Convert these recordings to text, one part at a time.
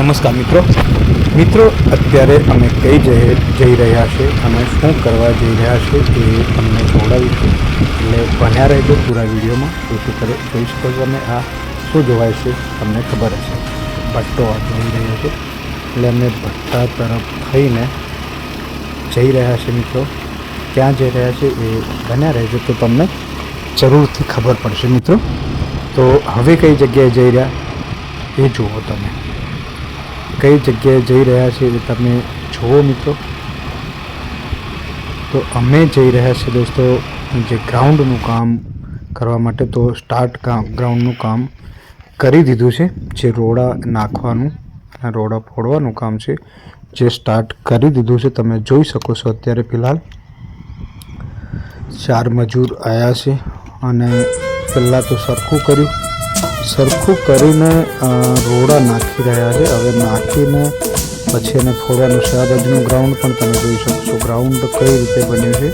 નમસ્કાર મિત્રો. મિત્રો, અત્યારે અમે કઈ જઈ જઈ રહ્યા છે, અને શું કરવા જઈ રહ્યા છે એ તમને જોડાવીશું એટલે બન્યા રહેજો પૂરા વિડીયોમાં. તો કરી જોઈ શકો છો અને આ શું જોવાય છે, તમને ખબર હશે. ભટ્ટો જોઈ રહ્યો છે. એટલે અમે ભટ્ટા તરફ થઈને જઈ રહ્યા છે મિત્રો. ક્યાં જઈ રહ્યા છે એ બન્યા રહેજો તો તમને જરૂરથી ખબર પડશે મિત્રો. તો હવે કઈ જગ્યાએ જઈ રહ્યા એ જુઓ તમે. કઈ જગ્યાએ જઈ રહ્યા છે એ તમે જુઓ મિત્રો. તો અમે જઈ રહ્યા છીએ દોસ્તો, જે ગ્રાઉન્ડનું કામ કરવા માટે તો સ્ટાર્ટ કામ ગ્રાઉન્ડનું કામ કરી દીધું છે. જે રોડા નાખવાનું રોડા ફોડવાનું કામ છે, જે સ્ટાર્ટ કરી દીધું છે. તમે જોઈ શકો છો અત્યારે ફિલહાલ. ચાર મજૂર આવ્યા છે અને પહેલાં તો સરખું કર્યું. સરખું કરીને રોડા નાખી રહ્યા છે. હવે નાખીને પછી એને ફોડવાનું છે. ગ્રાઉન્ડ પણ તમે જોઈ શકો છો ગ્રાઉન્ડ કઈ રીતે બન્યું છે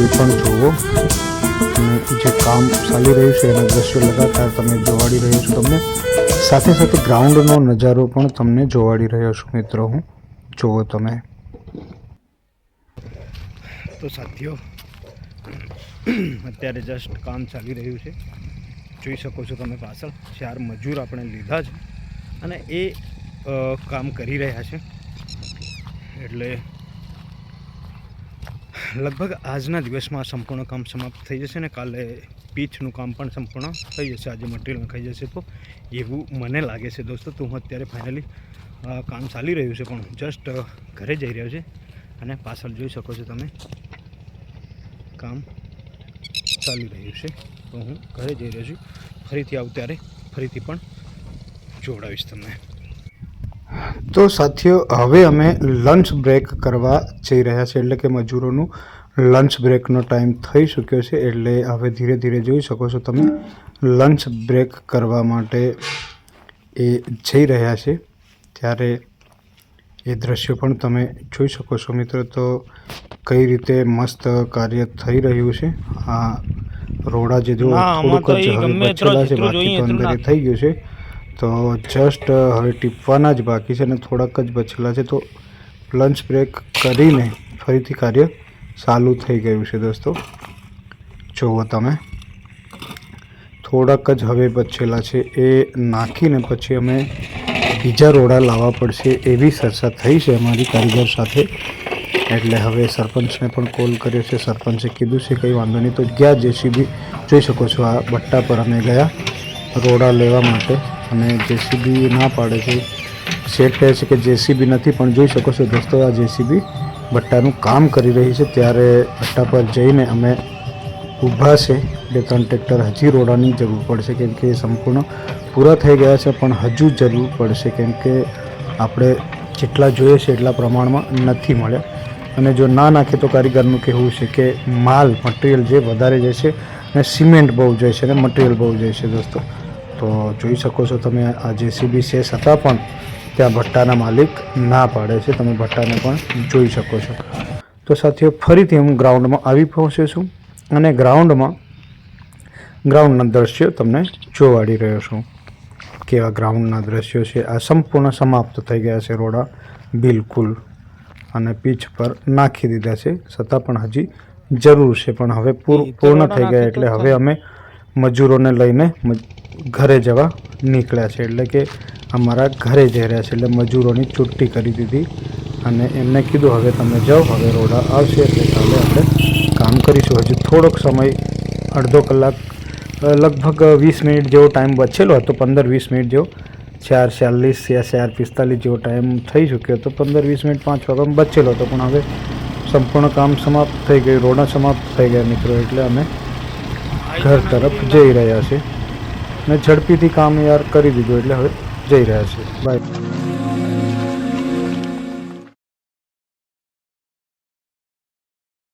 એ પણ જુઓ. અને જે કામ ચાલી રહ્યું છે, એના દ્રશ્યો લગાતાર તમે જોવાડી રહ્યો છો તમને. સાથે સાથે ગ્રાઉન્ડનો નજારો પણ તમને જોવાડી રહ્યો છું, મિત્રો. હું જુઓ તમે. તો સાથીઓ, અત્યારે જસ્ટ કામ ચાલી રહ્યું છે. જોઈ શકો છો તમે પાછળ ચાર મજૂર આપણે લીધા છે અને એ કામ કરી રહ્યા છે. એટલે લગભગ આજના દિવસમાં સંપૂર્ણ કામ સમાપ્ત થઈ જશે ને કાલે પીચનું કામ પણ સંપૂર્ણ થઈ જશે. આજે મટીરિયલ નખાઈ જશે તો એવું મને લાગે છે દોસ્તો. તો હું અત્યારે ફાઇનલી કામ ચાલી રહ્યું છે પણ જસ્ટ ઘરે જઈ રહ્યો છે. અને પાછળ જોઈ શકો છો તમે. કામ ચાલી રહ્યું છે. તો હું ઘરે જઈ રહ્યો છું. ફરીથી આવું ત્યારે ફરીથી પણ જોડાવીશ તમને. તો સાથીઓ, હવે અમે લંચ બ્રેક કરવા જઈ રહ્યા છે એટલે કે મજૂરોનું લંચ બ્રેકનો ટાઈમ થઈ ચૂક્યો છે. એટલે હવે ધીરે ધીરે જોઈ શકો છો તમે લંચ બ્રેક કરવા માટે એ જઈ રહ્યા છે. ત્યારે એ દ્રશ્યો પણ તમે જોઈ શકો છો મિત્રો. તો કઈ રીતે મસ્ત કાર્ય થઈ રહ્યું છે? આ રોડા જે જો થોડુંક જ હવે બચેલા છે બાકી તો અંદર થઈ ગયું છે. તો જસ્ટ હવે ટીપવાના જ બાકી છે અને થોડાક જ બચેલા છે. તો લંચ બ્રેક કરીને ફરીથી કાર્ય ચાલુ થઈ ગયું છે દોસ્તો. જુઓ તમે. થોડાક જ હવે બચેલા છે. એ નાખીને પછી અમે બીજા રોડા લાવવા પડશે એવી ચર્ચા થઈ છે અમારી કારીગર સાથે. એટલે હવે સરપંચને પણ કોલ કર્યો છે. સરપંચે કીધું છે કંઈ વાંધો નહીં. તો ગયા જેસીબી જોઈ શકો છો, આ બટ્ટા પર અમે ગયા રોડા લેવા માટે. અને જેસીબી ના પાડે છે. શેઠ કહે છે કે જેસીબી નથી, પણ જોઈ શકો છો દોસ્તો, આ જેસીબી ભટ્ટાનું કામ કરી રહી છે. ત્યારે ભટ્ટા પર જઈને અમે ઊભા છે. બે ત્રણ ટ્રેક્ટર હજી રોડાની જરૂર પડશે કેમ કે એ સંપૂર્ણ પૂરા થઈ ગયા છે, પણ હજુ જરૂર પડશે કેમ કે આપણે જેટલા જોઈએ છે એટલા પ્રમાણમાં નથી મળ્યા. અને જો ના નાખે તો કારીગરનું કહેવું છે કે માલ, મટીરિયલ જે વધારે જાય છે અને સિમેન્ટ બહુ જાય છે અને મટીરિયલ બહુ જાય છે દોસ્તો. તો જોઈ શકો છો તમે, આ જેસીબી છે છતાં પણ ત્યાં ભટ્ટાના માલિક ના પાડે છે, તમે ભટ્ટાને પણ જોઈ શકો છો. તો સાથીઓ, ફરીથી હું ગ્રાઉન્ડમાં આવી પહોંચ્યો છું. અને ગ્રાઉન્ડમાં ગ્રાઉન્ડના દ્રશ્યો તમને જોવાડી રહ્યો છું. કેવા ગ્રાઉન્ડના દ્રશ્યો છે? આ સંપૂર્ણ સમાપ્ત થઈ ગયા છે રોડા. બિલકુલ. અને પીચ પર નાખી દીધા છે. છતાં પણ હજી જરૂર છે પણ હવે પૂર- પૂર્ણ થઈ ગયા એટલે હવે અમે મજૂરોને લઈને ઘરે જવા નીકળ્યા છે. એટલે કે અમારા ઘરે જઈ રહ્યા છે. એટલે મજૂરોની છુટ્ટી કરી દીધી અને એમને કીધું હવે તમે જાઓ હવે રોડા આવશે એટલે કાલે આપણે કામ કરીશું. હજુ થોડોક સમય અડધો કલાક લગભગ વીસ મિનિટ જેવો ટાઈમ બચેલો હતો, પંદર વીસ મિનિટ જેવો. ચાર ચાલીસ યા ચાર પિસ્તાલીસ જેવો ટાઈમ થઈ ચૂક્યો હતો, પંદર વીસ મિનિટ પાંચ વાગ્યામાં બચેલો હતો, પણ હવે સંપૂર્ણ કામ સમાપ્ત થઈ ગયું રોડા સમાપ્ત થઈ ગયા મિત્રો, એટલે અમે ઘર તરફ જઈ રહ્યા છીએ. ને ઝડપીથી કામ યાર કરી દીધું, એટલે હવે જઈ રહ્યા છીએ. બાય